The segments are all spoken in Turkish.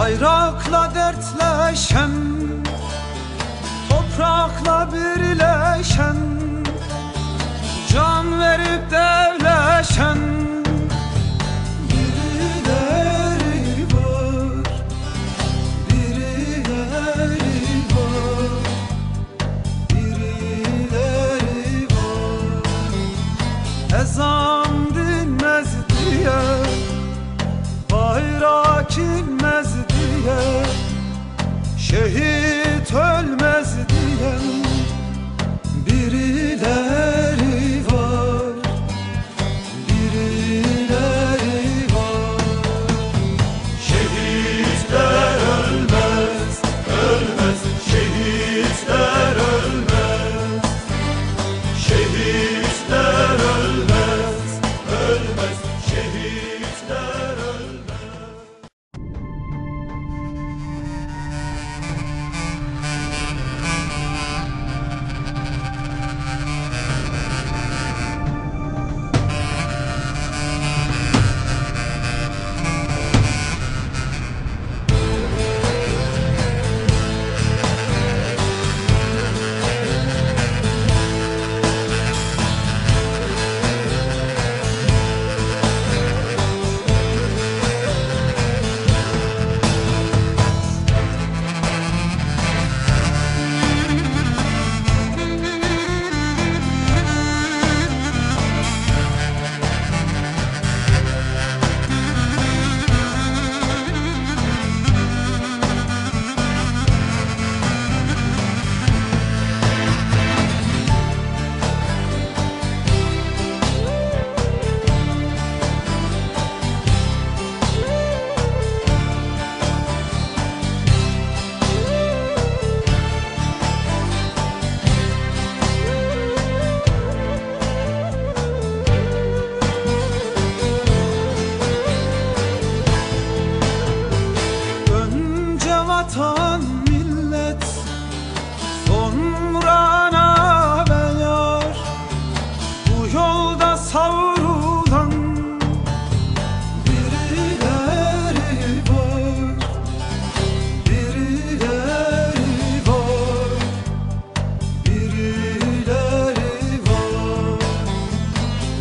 Bayrakla dertleşen Toprakla birleşen Can verip devleşen. errei.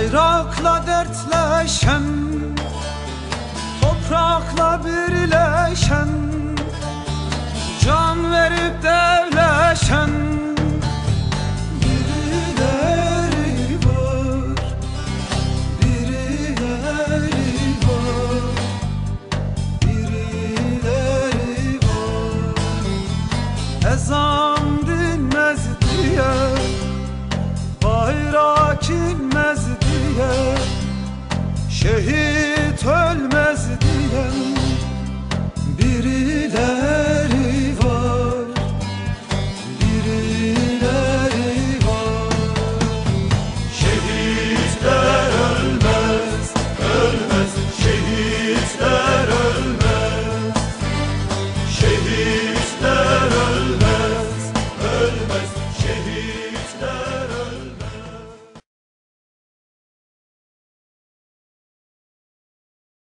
Bayrakla dertleşen Toprakla birleşen Can verip devleşen Şehit ölmez diyen biriler